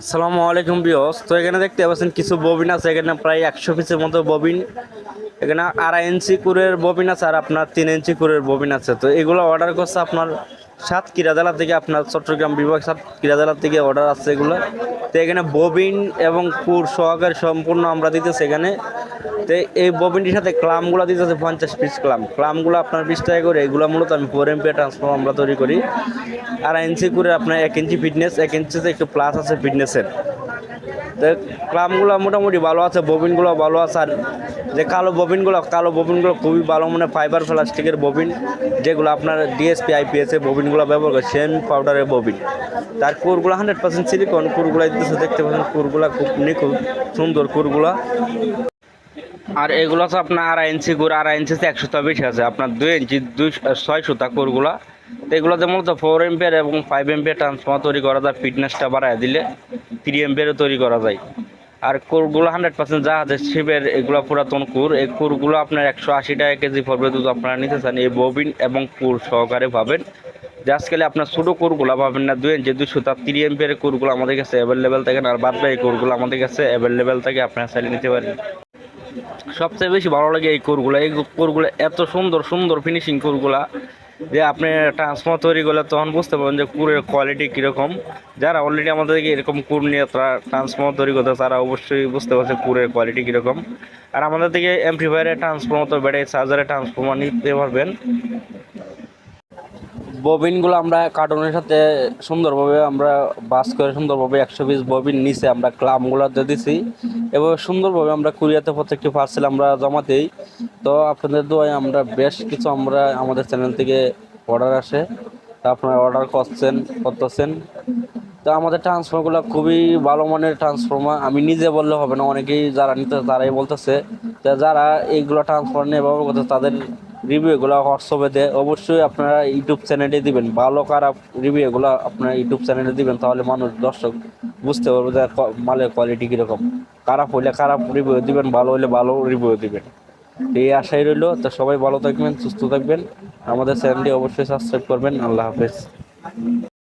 আসসালামু আলাইকুম বিয়স তো এখানে দেখতে পাচ্ছেন কিছু ববিন আছে, এখানে প্রায় একশো পিসের মতো ববিন। এখানে আড়াই ইঞ্চি কুরের ববিন আছে আর আপনার তিন ইঞ্চি কুরের ববিন আছে। তো এগুলো অর্ডার করছে আপনার সাত কিরাদালা থেকে, আপনার চট্টগ্রাম বিভাগ সাত কিরাদালা থেকে অর্ডার আছে এগুলো। তো এখানে ববিন এবং কুর সহকারে সম্পূর্ণ আমরা দিতেছি এখানে। তো এই ববিনটির সাথে ক্লামগুলো দিতে দিতেছে পঞ্চাশ পিস ক্লাম। ক্লামগুলো আপনার বিশ টাকা করে, এগুলো মূলত আমি ফোর এমপি ট্রান্সফর্ম আমরা তৈরি করি। আর ইঞ্চি করে আপনার এক ইঞ্চি ফিটনেস এক ইঞ্চিতে একটু প্লাস আছে ফিটনেসের তো ক্লামগুলো মোটামুটি ভালো আছে, ববিনগুলো ভালো আছে। আর যে কালো ববিনগুলো কালো ববিনগুলো খুবই ভালো মানে ফাইবার প্লাস্টিকের ববিন, যেগুলো আপনার ডিএসপি আইপিএস ববিনগুলো ব্যবহার করে সেম পাউডারের ববিন। তার কুরগুলো হান্ড্রেড পার্সেন্ট সিলিকন কুরগুলো দেখতে পাচ্ছেন কুরগুলো খুব নিখুঁত, সুন্দর কুরগুলো। আর এগুলো তো আপনার আড়াই ইঞ্চি গুড়, আড়াই ইঞ্চিতে একশো বেশি আছে। আপনার দুই ইঞ্চি, দুই, ছয় সুতা কোরগুলো তো এগুলো যেমন তো ফোর এম্পিয়ার এবং ফাইভ এম্পিয়ার ট্রান্সফর্মার তৈরি করা যায় ফিটনেসটা বাড়ায় দিলে থ্রি এম্পিয়ারও তৈরি করা যায়। আর কোরগুলো হান্ড্রেড পার্সেন্ট জাহাজের শিবের এগুলো পুরাতন কুর এই কুরগুলো আপনার একশো আশি টাকা কেজি পড়বে দুধ আপনারা নিতে চান। এই ববিন এবং কুর সহকারে পাবেন। যে আজকালে আপনার ছোটো কোরগুলো পাবেন না, দুই ইঞ্চি দুশো তার থ্রি এম্পিয়ারের কোরগুলো আমাদের কাছে অ্যাভেলেবেল থাকে আর বাদ বাকি কোরগুলো আমাদের কাছে অ্যাভেলেবেল থাকে, আপনারা চাইলে নিতে পারেন। সবচেয়ে বেশি ভালো লাগে এই কোরগুলো। এই কোরগুলো এত সুন্দর সুন্দর ফিনিশিং কোরগুলা যে আপনি ট্রান্সফর্মার তৈরি করলে তখন বুঝতে পারবেন যে কুরের কোয়ালিটি কীরকম। যারা অলরেডি আমাদেরকে এরকম কুর নিয়ে তারা ট্রান্সফর্মার তৈরি করতে তারা অবশ্যই বুঝতে পারছে কুরের কোয়ালিটি কীরকম। আর আমাদের থেকে এমপ্লিফায়ারের ট্রান্সফর্মার তো ব্যাটারি চার্জারে ট্রান্সফর্মার নিতে পারবেন। ববিনগুলো আমরা কার্টুনের সাথে সুন্দরভাবে আমরা বাস করে সুন্দরভাবে একশো পিস ববিন নিচে আমরা ক্লামগুলোতে দিছি। এবং সুন্দরভাবে আমরা কুরিয়াতে প্রত্যেকটি পার্সেল আমরা জমা দিই। তো আপনাদের দোয়ায় আমরা বেশ কিছু আমরা আমাদের চ্যানেল থেকে অর্ডার আসে। তা আপনারা অর্ডার করছেন, করতেছেন। তো আমাদের ট্রান্সফর্মারগুলো খুবই ভালো মানের ট্রান্সফর্মার আমি নিজে বললে হবে না, অনেকেই যারা নিতে তারাই বলতেছে। তো যারা এইগুলো ট্রান্সফর্মার নিয়ে ব্যবহার করতে তাদের রিভিউগুলো হোয়াটসঅ্যাপে দেয় অবশ্যই আপনারা ইউটিউব চ্যানেলে দিবেন। ভালো, খারাপ রিভিউগুলো আপনারা ইউটিউব চ্যানেলে দিবেন, তাহলে মানুষ, দর্শক বুঝতে পারবে যে মালের কোয়ালিটি কীরকম। খারাপ হইলে খারাপ রিভিউ দিবেন, ভালো হইলে ভালো রিভিউ দিবেন। এই আশাই রইল। তো সবাই ভালো থাকবেন, সুস্থ থাকবেন। আমাদের চ্যানেলটি অবশ্যই সাবস্ক্রাইব করবেন। আল্লাহ হাফেজ।